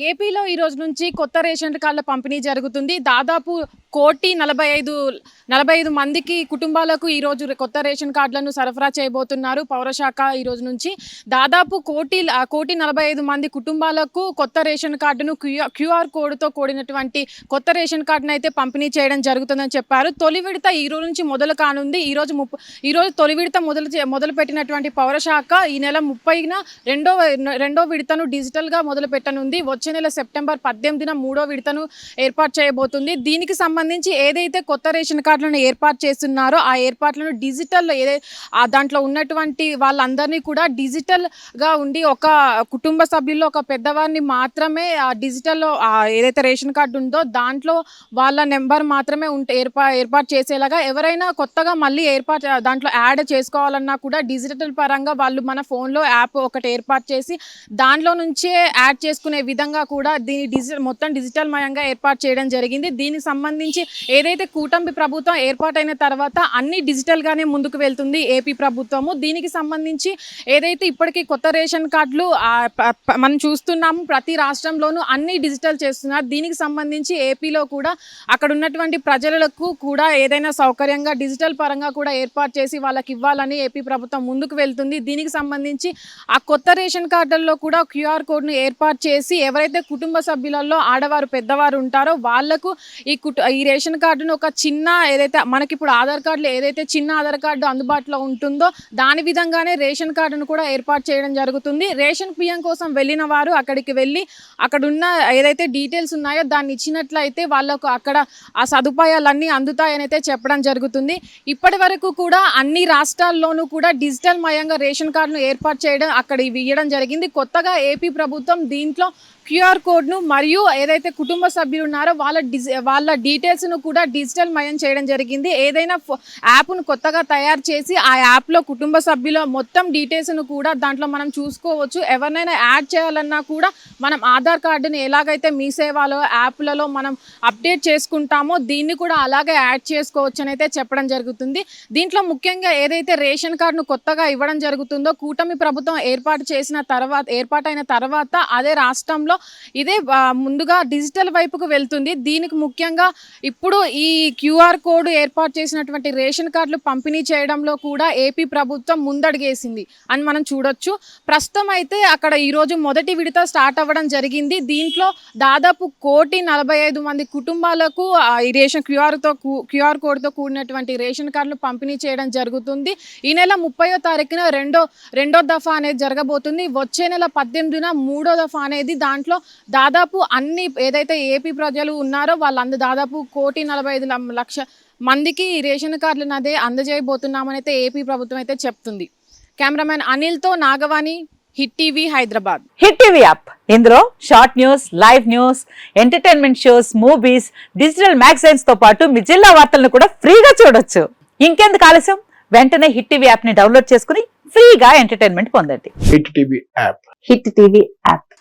ఏపీలో ఈ రోజు నుంచి కొత్త రేషన్ కార్డుల పంపిణీ జరుగుతుంది. దాదాపు కోటి నలభై ఐదు నలభై ఐదు మందికి కుటుంబాలకు ఈ రోజు కొత్త రేషన్ కార్డులను సరఫరా చేయబోతున్నారు పౌరశాఖ ఈ రోజు నుంచి. దాదాపు కోటి కోటి నలభై ఐదు మంది కుటుంబాలకు కొత్త రేషన్ కార్డును క్యూఆర్ క్యూఆర్ కోడ్తో కూడినటువంటి కొత్త రేషన్ కార్డును అయితే పంపిణీ చేయడం జరుగుతుందని చెప్పారు. తొలి విడత ఈ రోజు నుంచి మొదలు కానుంది. ఈరోజు ముప్ప ఈ రోజు తొలి విడత మొదలు చే- మొదలు పెట్టినటువంటి పౌరశాఖ ఈ నెల ముప్పైన రెండో రెండో విడతను డిజిటల్గా మొదలు పెట్టనుంది వచ్చే నెల సెప్టెంబర్ పద్దెనిమిదిన మూడో విడతను ఏర్పాటు చేయబోతుంది. దీనికి సంబంధించి ఏదైతే కొత్త రేషన్ కార్డులను ఏర్పాటు చేస్తున్నారో ఆ ఏర్పాట్లను డిజిటల్ ఏదై దాంట్లో ఉన్నటువంటి వాళ్ళందరినీ కూడా డిజిటల్గా ఉండి ఒక కుటుంబ సభ్యుల్లో ఒక పెద్దవారిని మాత్రమే ఆ డిజిటల్లో ఏదైతే రేషన్ కార్డు ఉందో దాంట్లో వాళ్ళ నెంబర్ మాత్రమే ఉంటే ఏర్పా ఏర్పాటు చేసేలాగా ఎవరైనా కొత్తగా మళ్ళీ ఏర్పాటు దాంట్లో యాడ్ చేసుకోవాలన్నా కూడా డిజిటల్ పరంగా వాళ్ళు మన ఫోన్లో యాప్ ఒకటి ఏర్పాటు చేసి దాంట్లో నుంచే యాడ్ చేసుకునే విధంగా కూడా దీని డిజిటల్ మొత్తం డిజిటల్ మయంగా ఏర్పాటు చేయడం జరిగింది. దీనికి సంబంధించి ఏదైతే కూటమి ప్రభుత్వం ఏర్పాటైన తర్వాత అన్ని డిజిటల్గానే ముందుకు వెళ్తుంది ఏపీ ప్రభుత్వము. దీనికి సంబంధించి ఏదైతే ఇప్పటికీ కొత్త రేషన్ కార్డులు మనం చూస్తున్నాము ప్రతి రాష్ట్రంలోనూ అన్ని డిజిటల్ చేస్తున్నారు. దీనికి సంబంధించి ఏపీలో కూడా అక్కడ ఉన్నటువంటి ప్రజలకు కూడా ఏదైనా సౌకర్యంగా డిజిటల్ పరంగా కూడా ఏర్పాటు చేసి వాళ్ళకి ఇవ్వాలని ఏపీ ప్రభుత్వం ముందుకు వెళ్తుంది. దీనికి సంబంధించి ఆ కొత్త రేషన్ కార్డుల్లో కూడా క్యూఆర్ కోడ్ను ఏర్పాటు చేసి ఎవరైతే కుటుంబ సభ్యులలో ఆడవారు పెద్దవారు ఉంటారో వాళ్ళకు ఈ కుటు ఈ రేషన్ కార్డును ఒక చిన్న ఏదైతే మనకి ఇప్పుడు ఆధార్ కార్డులో ఏదైతే చిన్న ఆధార్ కార్డు అందుబాటులో ఉంటుందో దాని విధంగానే రేషన్ కార్డును కూడా ఏర్పాటు చేయడం జరుగుతుంది. రేషన్ బియ్యం కోసం వెళ్ళిన వారు అక్కడికి వెళ్ళి అక్కడున్న ఏదైతే డీటెయిల్స్ ఉన్నాయో దాన్ని ఇచ్చినట్లయితే వాళ్ళకు అక్కడ ఆ సదుపాయాలన్నీ అందుతాయని అయితే చెప్పడం జరుగుతుంది. ఇప్పటి వరకు కూడా అన్ని రాష్ట్రాల్లోనూ కూడా డిజిటల్ మయంగా రేషన్ కార్డును ఏర్పాటు చేయడం అక్కడ ఇవ్వడం జరిగింది. కొత్తగా ఏపీ ప్రభుత్వం దీంట్లో క్యూఆర్ కోడ్ను మరియు ఏదైతే కుటుంబ సభ్యులు ఉన్నారో వాళ్ళ డిజి వాళ్ళ డీటెయిల్స్ను కూడా డిజిటల్ మయం చేయడం జరిగింది. ఏదైనా యాప్ను కొత్తగా తయారు చేసి ఆ యాప్లో కుటుంబ సభ్యుల మొత్తం డీటెయిల్స్ను కూడా దాంట్లో మనం చూసుకోవచ్చు. ఎవరినైనా యాడ్ చేయాలన్నా కూడా మనం ఆధార్ కార్డుని ఎలాగైతే మీ సేవలో యాప్లలో మనం అప్డేట్ చేసుకుంటామో దీన్ని కూడా అలాగే యాడ్ చేసుకోవచ్చు అని అయితే చెప్పడం జరుగుతుంది. దీంట్లో ముఖ్యంగా ఏదైతే రేషన్ కార్డును కొత్తగా ఇవ్వడం జరుగుతుందో కూటమి ప్రభుత్వం ఏర్పాటు చేసిన తర్వాత ఏర్పాటైన తర్వాత అదే రాష్ట్రంలో ఇదే ముందుగా డిజిటల్ వైపుకు వెళ్తుంది. దీనికి ముఖ్యంగా ఇప్పుడు ఈ క్యూఆర్ కోడ్ ఏర్పాటు చేసినటువంటి రేషన్ కార్డులు పంపిణీ చేయడంలో కూడా ఏపీ ప్రభుత్వం ముందడుగేసింది అని మనం చూడొచ్చు. ప్రస్తుతం అయితే అక్కడ ఈరోజు మొదటి విడత స్టార్ట్ అవ్వడం జరిగింది. దీంట్లో దాదాపు కోటి నలభై ఐదు మంది కుటుంబాలకు ఈ రేషన్ క్యూఆర్తో క్యూఆర్ కోడ్తో కూడినటువంటి రేషన్ కార్డులు పంపిణీ చేయడం జరుగుతుంది. ఈ నెల ముప్పయో తారీఖున రెండో రెండో దఫా అనేది జరగబోతుంది. వచ్చే నెల పద్దెనిమిదిన మూడో దఫా అనేది దాంట్లో దాదాపు అన్ని ఏదైతే ఏపీ ప్రజలు ఉన్నారో వాళ్ళందరూ దాదాపు కోటి నలభై ఐదు లక్ష మందికి ఈ రేషన్ కార్డులను అదే అందజేయబోతున్నామని అయితే ఏపీ ప్రభుత్వం అయితే చెప్తుంది. Cameraman అనిల్తో Nagavani Hit TV Hyderabad. Hit TV app. ఇందులో short news live news entertainment shows movies digital మ్యాగజైన్స్తో పాటు మీ జిల్లా వార్తలను కూడా ఫ్రీగా చూడొచ్చు. ఇంకెందుకు ఆలస్యం? వెంటనే హిట్ టీవీ యాప్ని డౌన్లోడ్ చేసుకుని ఫ్రీగా ఎంటర్టైన్మెంట్ పొందండి. Hit TV app. Hit TV app.